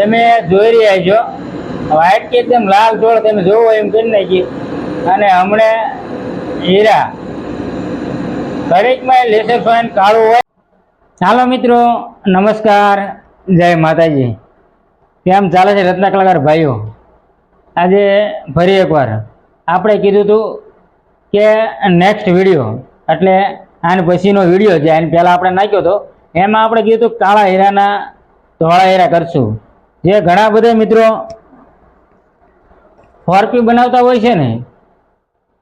તમે જોઈ રહ્યા છો. વ્હાઇટ કે એકદમ લાલ ચોળ તમે જોવો એમ કરી નાખી. અને હમણે હીરા. દરેકમાં લેસર ફાઇન કાળું હોય. ચાલો મિત્રો, નમસ્કાર. જય માતાજી. કેમ ચાલે છે રત્ના કલાકાર ભાઈઓ? આજે ફરી એકવાર આપણે કીધું હતું કે નેક્સ્ટ વીડિયો એટલે આને પછીનો વીડિયો જે આને પહેલાં આપણે નાખ્યો હતો. એમાં આપણે કીધું કાળા હીરાના ધોળા હીરા કરશું. જે ઘણા બધા મિત્રો ફોરપી બનાવતા હોય છે ને,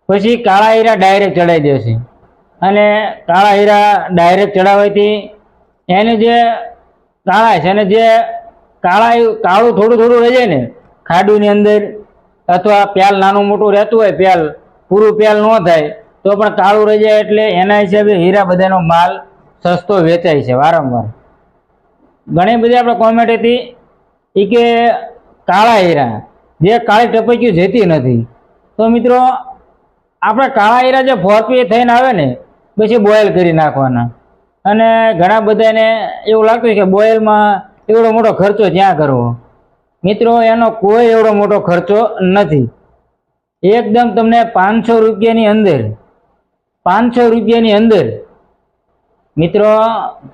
પછી કાળા હીરા ડાયરેક્ટ ચડાવી દે છે. અને કાળા હીરા ડાયરેક્ટ ચડાવવાથી એને જે કાળા છે અને જે કાળા કાળું થોડું થોડું રહી જાય ને, ખાડુની અંદર અથવા પ્યાલ નાનું મોટું રહેતું હોય, પ્યાલ પૂરું પ્યાલ ન થાય, તો પણ કાળું રહી જાય એટલે એના હિસાબે હીરા બધાનો માલ સસ્તો વેચાય છે વારંવાર. ઘણી બધી આપણે કોમેન્ટ હતી એ કે કાળા હીરા. જે કાળી ટપકીઓ જતી નથી. તો મિત્રો, આપણે કાળા હીરા જે ફોરપી થઈને આવે ને, પછી બોઇલ કરી નાખવાના. અને ઘણા બધાને એવું લાગતું કે બોઇલમાં એવડો મોટો ખર્ચો જ્યાં કરવો? મિત્રો, એનો કોઈ એવડો મોટો ખર્ચો નથી. એકદમ તમને પાંચસો રૂપિયાની અંદર, પાંચસો રૂપિયાની અંદર, મિત્રો,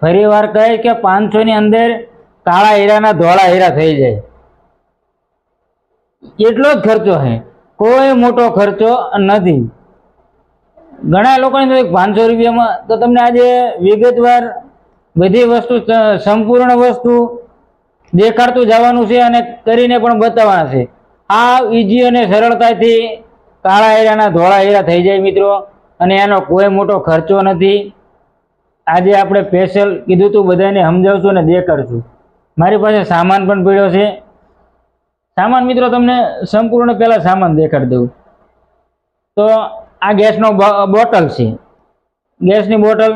ફરી વાર કહે કે પાંચસોની અંદર કાળા હીરાના ધોળા હીરા થઈ જાય. એટલો જ ખર્ચો છે કોઈ મોટો ખર્ચો નથી. ઘણા લોકોને તો પાંચસો રૂપિયામાં તો તમને આજે વિગતવાર બધી વસ્તુ સંપૂર્ણ વસ્તુ દેખાડતું જવાનું છે અને કરીને પણ બતાવવાના છે. આ ઈજી અને સરળતાથી કાળા હીરાના ધોળા હીરા થઈ જાય મિત્રો, અને એનો કોઈ મોટો ખર્ચો નથી. આજે આપણે સ્પેશિયલ કીધું તું, બધાને સમજાવશું અને દેખાડશું. મારી પાસે સામાન પણ પડ્યો છે. સામાન મિત્રો, તમને સંપૂર્ણ પહેલાં સામાન દેખાડી દઉં. તો આ ગેસનો બોટલ છે. ગેસની બોટલ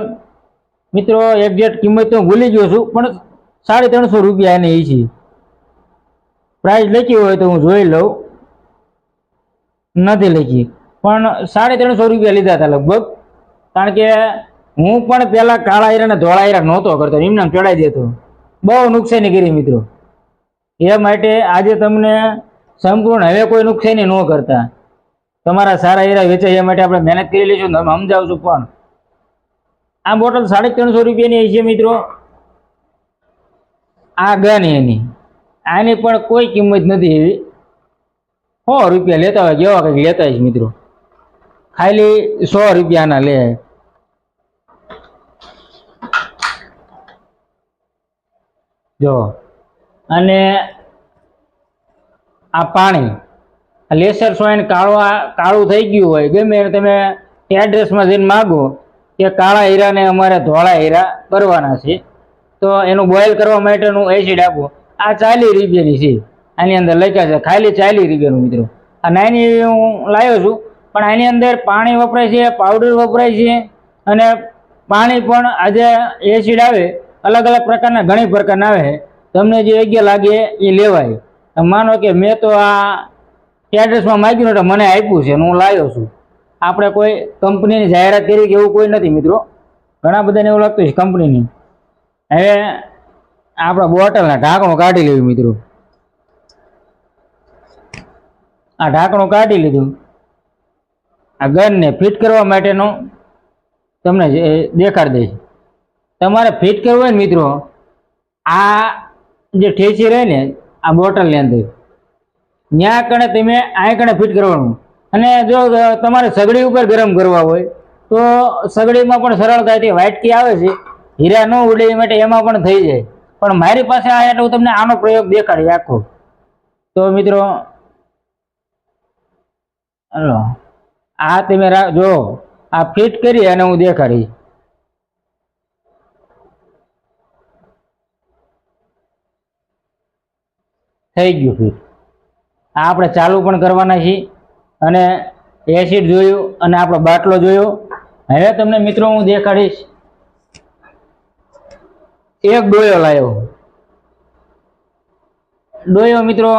મિત્રો એક્ઝેક્ટ કિંમત હું ભૂલી ગયો છું, પણ સાડી ત્રણસો રૂપિયા એની એ છે. પ્રાઇસ લખી હોય તો હું જોઈ લઉં. નથી લખી. પણ સાડી ત્રણસો રૂપિયા લીધા હતા લગભગ. કારણ કે હું પણ પહેલાં કાળા હીરા અને ધોળા હીરા નહોતો કરતો, એમને ચડાવી દેતો. બહુ નુકસાની કરી મિત્રો. એ માટે આજે તમને સંપૂર્ણ હવે કોઈ નુકસાની ન કરતા. તમારા સારા હીરા વેચાય એ માટે આપણે મહેનત કરી લઈશું, તમે સમજાવશું પણ. આ બોટલ સાડી ત્રણસો રૂપિયાની છે મિત્રો. આ ગન એની. આની પણ કોઈ કિંમત નથી એવી. સો રૂપિયા લેતા હોય કેવા કંઈક લેતા હોય મિત્રો. ખાલી સો રૂપિયાના લે. જો. અને આ પાણી લેસર સોઈન કાળવા, કાળું થઈ ગયું હોય, ગમે તમે એડ્રેસમાં જઈને માગો, કે કાળા હીરાને અમારે ધોળા હીરા કરવાના છે, તો એનું બોઇલ કરવા માટેનું એસિડ આપો. આ ચાલી રૂપિયાની છે. આની અંદર લખ્યા છે, ખાલી ચાલી રૂપિયાનું મિત્રો. આ નાની હું લાવ્યો છું, પણ આની અંદર પાણી વપરાય છે પાવડર વપરાય છે, અને પાણી પણ આજે એસિડ આવે અલગ અલગ પ્રકારના ઘણી પ્રકારના આવે તમને જે યોગ્ય લાગે એ લેવાય. માનો કે મેં તો આ એડ્રેસમાં માગ્યું એટલે મને આપ્યું છે હું લાવ્યો છું. આપણે કોઈ કંપનીની જાહેરાત કરી કે એવું કોઈ નથી મિત્રો. ઘણા બધાને એવું લાગતું છે કંપનીની. હવે આપણા બોટલના ઢાંકણું કાઢી લેવું મિત્રો. આ ઢાંકણું કાઢી લીધું. આ ગનને ફિટ કરવા માટેનું તમને દેખાડ દઈશ. તમારે ફિટ કરવું હોય ને મિત્રો, આ જે ઠેસી રહે ને, આ બોટલની અંદર ત્યાં કણે તમે આ કણે ફિટ કરવાનું. અને જો તમારે સગડી ઉપર ગરમ કરવા હોય, તો સગડીમાં પણ સરળતાથી વાટકી આવે છે, હીરા ન ઉડે એ માટે એમાં પણ થઈ જાય. પણ મારી પાસે આ એટલે હું તમને આનો પ્રયોગ દેખાડી આખો તો મિત્રો, હલો, આ તમે જો, આ ફિટ કરી અને હું દેખાડીશ. થઈ ગયું ફિટ આ આપણે ચાલુ પણ કરવાના છીએ અને એસિડ જોયું અને આપણો બાટલો જોયો. હવે તમને મિત્રો હું દેખાડીશ. એક ડોયો લાવ્યો ડોયો મિત્રો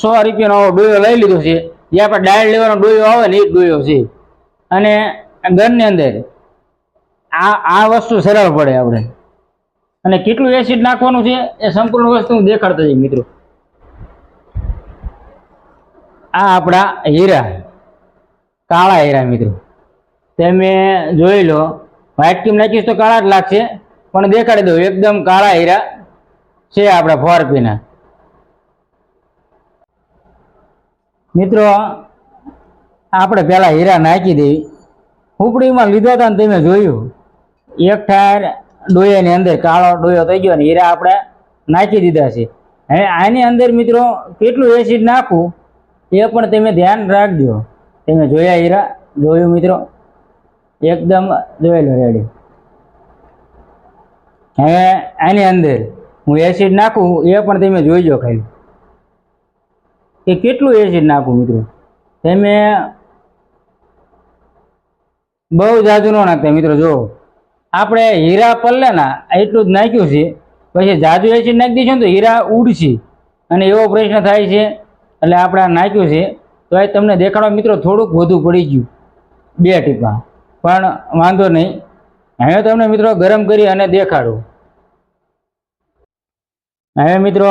સો રૂપિયાનો ડોયો લઈ લીધો છે. જે આપણે ડાયટ લેવાનો ડોયો આવે ને એ ડોયો છે. અને ઘરની અંદર આ આ વસ્તુ સરળ પડે આપણે. અને કેટલું એસિડ નાખવાનું છે એ સંપૂર્ણ વસ્તુ હું દેખાડતો જઈશ મિત્રો. આ આપણા હીરા કાળા હીરા મિત્રો. તમે જોઈ લો. વ્હાઇટ કેમ નાખીશ તો કાળા જ લાગશે. પણ દેખાડી દઉં, એકદમ કાળા હીરા છે આપણા ફોરપીના મિત્રો, આપણે પહેલાં હીરા નાખી દેવી ઉપડીમાં લીધા હતા ને તમે જોયું. એક ઠાર ડોયાની અંદર કાળો ડોયો થઈ ગયો ને હીરા આપણે નાખી દીધા છે. હવે આની અંદર મિત્રો કેટલું એસિડ નાખવું? એ પણ તમે ધ્યાન રાખજો. તમે જોયા હીરા? જોયું મિત્રો? એકદમ જોયેલો રેડી. હવે આની અંદર હું એસિડ નાખું, એ પણ તમે જોઈજો ખાલી. કે કેટલું એસિડ નાખું મિત્રો? તમે બહુ જાજુ ન નાખતા મિત્રો, જો. આપણે હીરા પલ્લેના એટલું જ નાખ્યું છે. પછી જાજુ એસિડ નાખી દઈશું તો હીરા ઉડશે. અને એવો પ્રશ્ન થાય છે એટલે આપણે નાખ્યું છે, તો એ તમને દેખાડવા મિત્રો થોડુંક વધુ પડી ગયું, બે ટીપા. પણ વાંધો નહીં. હવે તમને મિત્રો ગરમ કરી અને દેખાડું. હવે મિત્રો,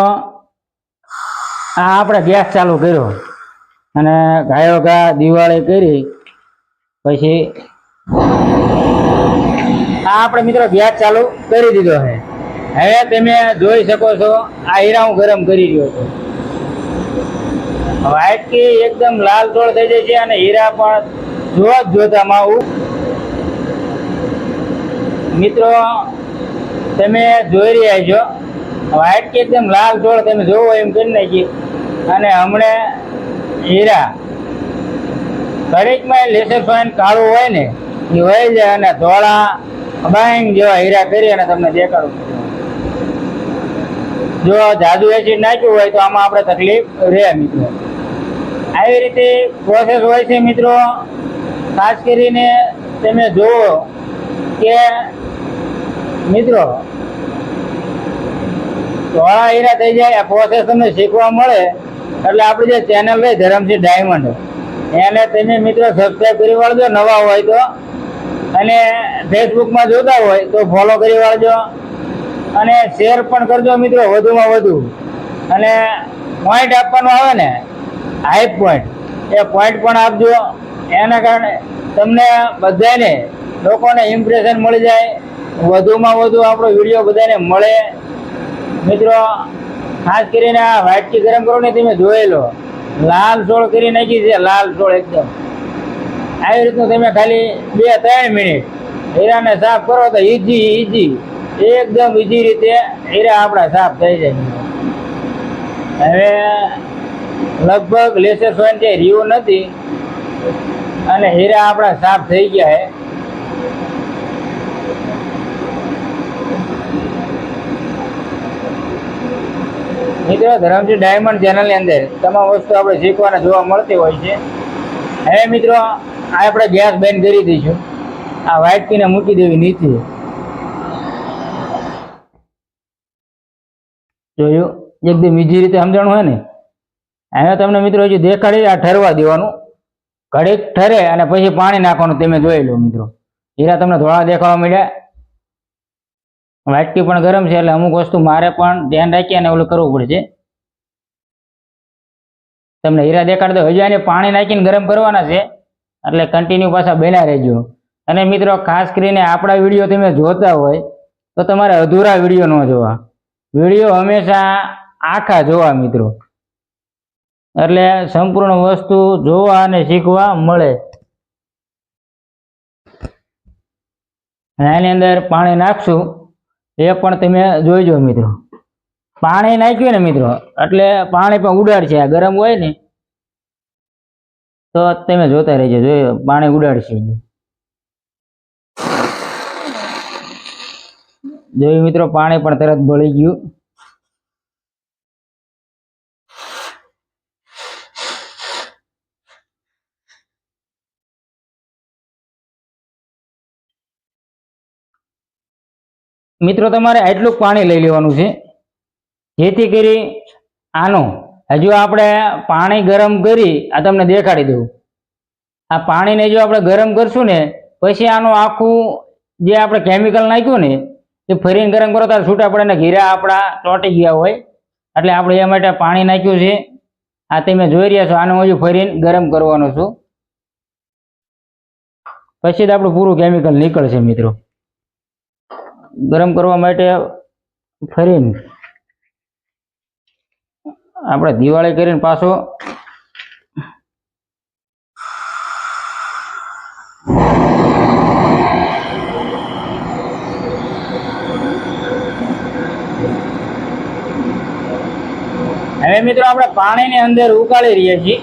આ આપણે ગેસ ચાલુ કર્યો. અને ગાયો ગા દિવાળી કરી, પછી આ આપણે મિત્રો ગેસ ચાલુ કરી દીધો છે. હવે તમે જોઈ શકો છો, આ હીરા હું ગરમ કરી રહ્યો છું. વ્હાઈટ કી એકદમ લાલ ધોળ થઈ જાય છે અને હીરા પણ જોત જોતામાં માવું મિત્રો, તમે જોઈ રહ્યા છો વાઈટ કી એકદમ લાલ ધોળ તમે જોવો એમ કરી નાખી. અને હમણે હીરા. દરેકમાં લેસર ફાઇન કાળું હોય ને, એ હોય જાય અને ધોળા બાંગ જેવા હીરા કરી અને તમને દેખાડું. જો જાદુ એસિડ નાખ્યું હોય તો આમાં આપણે તકલીફ રહે મિત્રો. આવી રીતે પ્રોસેસ હોય છે મિત્રો. ખાસ કરીને તમે જુઓ કે મિત્રો, ધોળા હીરા થઈ જાય, આ પ્રોસેસ તમને શીખવા મળે. એટલે આપણી જે ચેનલ છે, ધરમસિંહ ડાયમંડ એને તમે મિત્રો સબસ્ક્રાઈબ કરી વાળજો, નવા હોય તો. અને ફેસબુકમાં જોતા હોય તો ફોલો કરી વાળજો. અને શેર પણ કરજો મિત્રો, વધુમાં વધુ. અને પોઈન્ટ આપવાનો આવે ને હાઈ પોઈન્ટ એ પોઈન્ટ પણ આપજો. એના કારણે તમને બધાને લોકોને ઇમ્પ્રેશન મળી જાય. વધુમાં વધુ આપણો વીડિયો બધાને મળે. મિત્રો, ખાસ કરીને આ વાટકી ગરમ કરો ને તમે જોયેલો. લાલ સોળ કરી નાખી છે, લાલ સોળ એકદમ. આવી રીતનું તમે ખાલી બે, ત્રણ મિનિટ હીરાને સાફ કરો તો ઈજી ઈજી એકદમ ઈજી રીતે હીરા આપણા સાફ થઈ જાય. હવે લગભગ લેસર સોયન જે રહ્યું નથી, અને હીરા આપણા સાફ થઈ ગયા હે. મિત્રો ધરમજી ડાયમંડ ચેનલની અંદર તમામ વસ્તુ આપણે શીખવાના જોવા મળતી હોય છે. હવે મિત્રો, આ આપણે ગેસ બંધ કરી દઈશું. આ વ્હાઈટ કીને મૂકી દેવી નીચે. જોયું? એકદમ ઈજી રીતે સમજણું હોય ને? હવે તમને મિત્રો હજુ દેખાડી આ ઠરવા દેવાનું. ઘડીક ઠરે અને પછી પાણી નાખવાનું તમે જોઈ લો મિત્રો. હીરા તમને ધોળા દેખાવા મળ્યા. વાટકી પણ ગરમ છે એટલે અમુક વસ્તુ મારે પણ ધ્યાન રાખી અને ઓલું કરવું પડશે. તમને હીરા દેખાડ દો હજુ એને પાણી નાખીને ગરમ કરવાના છે. એટલે કન્ટિન્યુ પાછા બેના રહેજો. અને મિત્રો ખાસ કરીને આપણા વીડિયો તમે જોતા હોય તો તમારે અધૂરા વીડિયો ન જોવા. વીડિયો હંમેશા આખા જોવા મિત્રો. એટલે સંપૂર્ણ વસ્તુ જોવા અને શીખવા મળે. આની અંદર પાણી નાખશું, એ પણ તમે જોઈજો મિત્રો. પાણી નાખ્યું ને મિત્રો, એટલે પાણી પણ ઉડાડશે. આ ગરમ હોય ને, તો તમે જોતા રહેજો જોયો પાણી ઉડાડશે. જોયું મિત્રો, પાણી પણ તરત બળી ગયું. મિત્રો, તમારે આટલું પાણી લઈ લેવાનું છે. જેથી કરી આનું, હજુ આપણે પાણી ગરમ કરી આ તમને દેખાડી દઉં. આ પાણીને જો આપણે ગરમ કરશું ને, પછી આનું આખું જે આપણે કેમિકલ નાખ્યું ને, એ ફરીને ગરમ કરો ત્યારે છૂટા પડે ને ઘીરા આપણા ચોંટી ગયા હોય. એટલે આપણે એ માટે પાણી નાખ્યું છે. આ તમે જોઈ રહ્યા છો, આનું હજુ ફરીને ગરમ કરવાનું છું. પછી જ આપણું પૂરું કેમિકલ નીકળશે, મિત્રો. ગરમ કરવા માટે ફરીને આપણે દિવાળી કરીને પાછો હવે મિત્રો આપણે પાણીની અંદર ઉકાળી રહ્યા છીએ.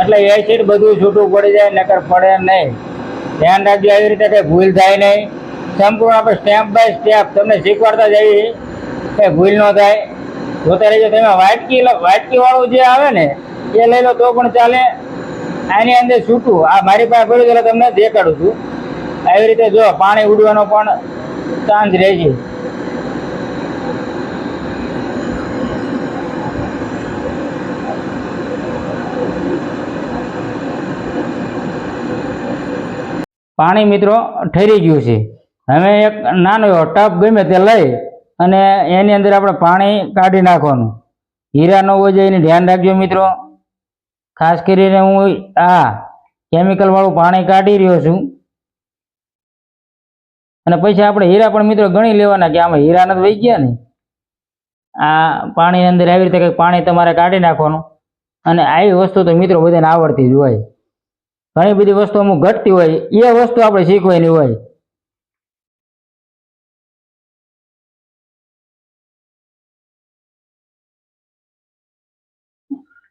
એટલે એસિડ બધું છૂટું પડી જાય, નકર પડે નહીં. ધ્યાન રાખજો, આવી રીતે કંઈ ભૂલ થાય નહીં. સંપૂર્ણ આપણે સ્ટેપ બાય સ્ટેપ તમને શીખવાડતા જઈએ કે ભૂલ ન થાય. જોતા રહેજો, તમે વાટકી વાટકી વાળું જે આવે ને, એ લઈ લો, તો પણ ચાલે. આની અંદર છૂટું. આ મારી પાસે પડ્યું એટલે તમને દેખાડું છું. આવી રીતે જો, પાણી ઉડવાનો પણ ચાન્સ રહે છે. પાણી મિત્રો ઠરી ગયું છે. હવે એક નાનો એવો ટપ ગમે તે લઈ અને એની અંદર આપણે પાણી કાઢી નાખવાનું. હીરા ન હોય એને ધ્યાન રાખજો મિત્રો. ખાસ કરીને હું આ કેમિકલવાળું પાણી કાઢી રહ્યો છું. અને પછી આપણે હીરા પણ મિત્રો ગણી લેવાના કે આમાં હીરા નથી વહી ગયા ને. આ પાણી અંદર આવી રીતે કંઈક પાણી તમારે કાઢી નાખવાનું. અને આવી વસ્તુ તો મિત્રો બધાને આવડતી જ હોય. ઘણી બધી વસ્તુ અમુક ઘટતી હોય, એ વસ્તુ આપણે શીખવાની હોય.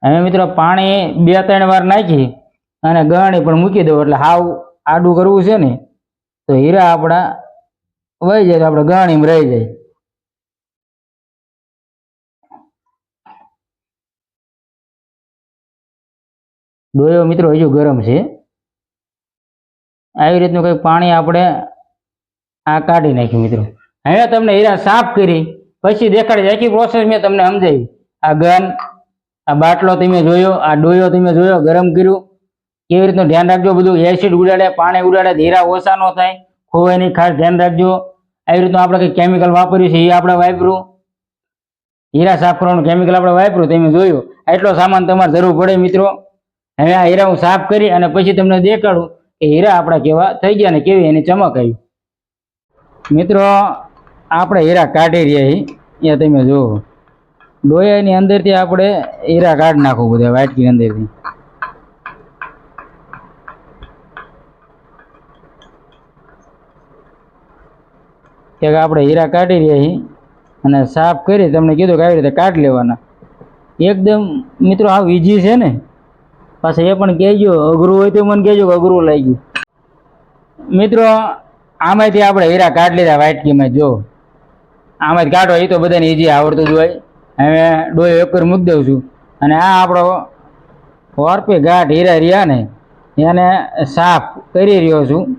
અમે મિત્રો પાણી બે ત્રણ વાર નાખી અને ગરણી પણ મૂકી દઉં એટલે હાવ આડું કરવું છે ને, તો હીરા આપણા વહી જાય, તો આપણે ગરણીમાં રહી જાય. ડોયો મિત્રો, હજુ ગરમ છે. આવી રીતનું કંઈક પાણી આપણે આ કાઢી નાખ્યું મિત્રો. હવે તમને હીરા સાફ કરી, પછી દેખાડી આખી પ્રોસેસ મેં તમને સમજાવી. આ ગન, આ બાટલો તમે જોયો, આ ડોયો તમે જોયો, ગરમ કર્યું. કેવી રીતનું ધ્યાન રાખજો બધું. એસિડ ઉડાડે, પાણી ઉડાડે હીરા ઓછા ન થાય. ખોવાયની ખાસ ધ્યાન રાખજો. આવી રીતનું આપણે કંઈક કેમિકલ વાપર્યું છે એ આપણે વાપર્યું હીરા સાફ કરવાનું કેમિકલ આપણે વાપર્યું, તમે જોયું. એટલો સામાન તમારે જરૂર પડે મિત્રો. હવે આ હીરા હું સાફ કરી અને પછી તમને દેખાડું કે હીરા આપણા કેવા થઈ ગયા ને કેવી એની ચમક આવી. મિત્રો, આપણે હીરા કાઢી રહ્યા છીએ. અહીંયા તમે જુઓ. ડોયાની અંદરથી આપણે હીરા કાઢી નાખવું બધા વાટકીની અંદરથી. કે આપણે હીરા કાઢી રહ્યા છીએ અને સાફ કરી તમને કીધું કે આવી રીતે કાઢી લેવાના. એકદમ, મિત્રો આ ઈજી છે ને? પાછા એ પણ કહેજો, અઘરું હોય તો મને કહેજો કે અઘરું લઈ ગયું. મિત્રો, આમાંથી આપણે હીરા કાઢ લીધા વાટકીમાં, જો. આમાંથી કાઢો એ તો બધાને ઈજી આવડતું જ હોય. હવે ડોયો એક મૂકી દઉં છું. અને આ આપણો વરપે ઘાટ હીરા રહ્યા ને, એને સાફ કરી રહ્યો છું.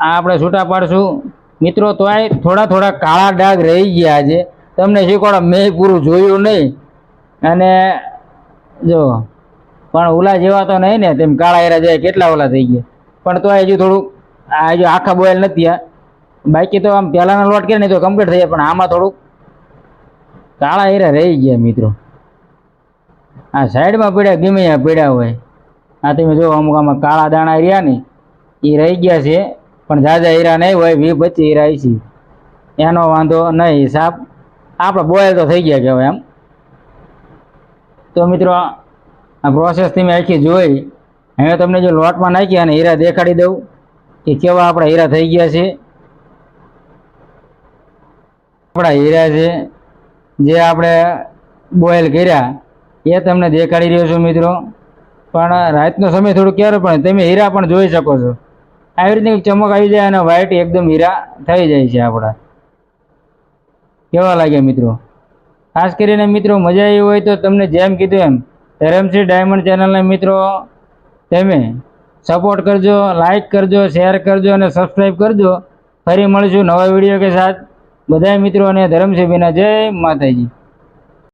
આ આપણે છૂટા પાડશું. મિત્રો, તોય થોડા થોડા કાળા ડાઘ રહી ગયા છે. તમને શીખવાડો. મેં પૂરું જોયું નહીં. અને જો, પણ ઓલા જેવા તો નહીં ને, તેમ કાળા હીરા જાય કેટલા ઓલા થઈ ગયા. પણ તો હજુ થોડુંક આ હજુ આખા બોયલ નથી આ બાકી તો આમ પહેલાંના લોટ કે નહીં તો કમ્પ્લીટ થઈ જાય, પણ આમાં થોડુંક કાળા હીરા રહી ગયા મિત્રો. આ સાઈડમાં પીડ્યા ગમે પીડ્યા હોય. આ તમે જો અમુક આમાં કાળા દાણા રહ્યા ને, એ રહી ગયા છે. પણ ઝાઝા હીરા નહીં હોય વી પચીસ હીરા છે એનો વાંધો નહીં હિસાબ આપણે બોયલ તો થઈ ગયા કહેવાય એમ. તો મિત્રો, આ પ્રોસેસ તમે આખી જોઈ. હવે તમને જો લોટમાં નાખી અને હીરા દેખાડી દઉં કે કેવા આપણા હીરા થઈ ગયા છે. આપણા હીરા છે, જે આપણે બોઇલ કર્યા, એ તમને દેખાડી રહ્યો છું મિત્રો. પણ રાતનો સમય થોડું ક્યારે પણ તમે હીરા પણ જોઈ શકો છો. આવી રીતની ચમક આવી જાય અને વ્હાઇટ એકદમ હીરા થઈ જાય છે આપણા. કેવા લાગ્યા મિત્રો? ખાસ કરીને મિત્રો મજા આવી હોય તો તમને જેમ કીધું એમ. ધરમસિંહ ડાયમંડ ચેનલના મિત્રો, તમે સપોર્ટ કરજો લાઈક કરજો શેર કરજો અને સબસ્ક્રાઈબ કરજો. ફરી મળીશું નવા વીડિયો કે સાથ. બધા મિત્રોને ધરમસિંહ ભાઈના જય માતાજી.